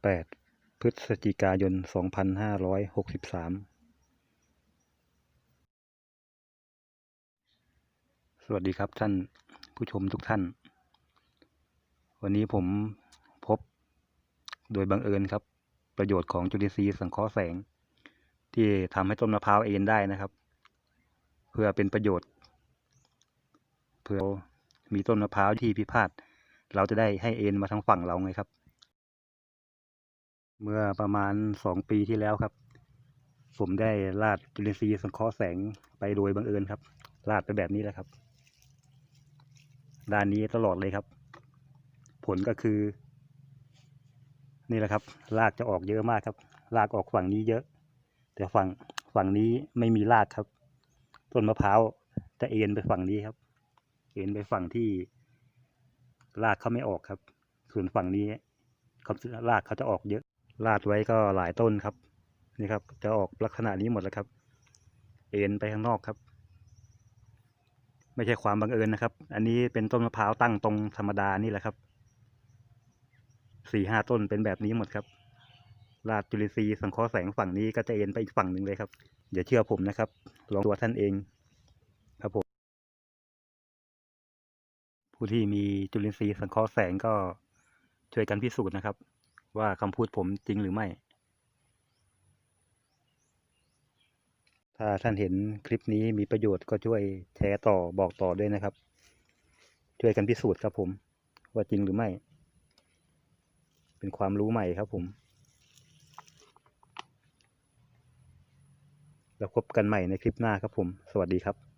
8 พฤศจิกายน 2563 สวัสดีครับท่านผู้ชมทุกท่าน วันนี้ผมพบโดยบังเอิญครับ ประโยชน์ของจุลินทรีย์สังเคราะห์แสง ที่ทำให้ต้นมะพร้าวเอ็นได้นะครับ เพื่อเป็นประโยชน์ เพื่อมีต้นมะพร้าวที่พิพาทเราจะได้ให้เอ็นมาทางฝั่งเราไงครับ เมื่อประมาณสองปีที่แล้วครับ ผมได้ลาดจุลินทรีย์สังเคราะห์แสงไปโดยบังเอิญครับลาดไปแบบนี้แหละครับ ด้านนี้ตลอดเลยครับ ผลก็คือ นี่แหละครับรากจะออกเยอะมากครับรากออกฝั่งนี้เยอะ แต่ฝั่งฝั่งนี้ไม่มีรากครับ ต้นมะพร้าวจะเอ็นไปฝั่งนี้ครับ เอ็นไปฝั่งที่รากเขาไม่ออกครับ ส่วนฝั่งนี้เขารากเขาจะออกเยอะ ลาดไว้ก็หลายต้นครับ นี่ครับ จะออกลักษณะนี้หมดแล้วครับ เอ็นไปข้างนอกครับ ไม่ใช่ความบังเอิญนะครับ อันนี้เป็นต้นมะพร้าวตั้งตรงธรรมดานี่แหละครับสี่ห้าต้นเป็นแบบนี้หมดครับลาดจุลินทรีย์สังเคราะห์แสงฝั่งนี้ก็จะเอ็นไปอีกฝั่งหนึ่งเลยครับอย่าเชื่อผมนะครับ ลองตัวท่านเองครับผมผู้ที่มีจุลินทรีย์สังเคราะห์แสงก็ช่วยกันพิสูจน์นะครับ ว่าคำพูดผมจริงหรือไม่ ถ้าท่านเห็นคลิปนี้มีประโยชน์ก็ช่วยแชร์ต่อบอกต่อด้วยนะครับ ช่วยกันพิสูจน์ครับผม ว่าจริงหรือไม่ เป็นความรู้ใหม่ครับผม แล้วพบกันใหม่ในคลิปหน้าครับผม สวัสดีครับ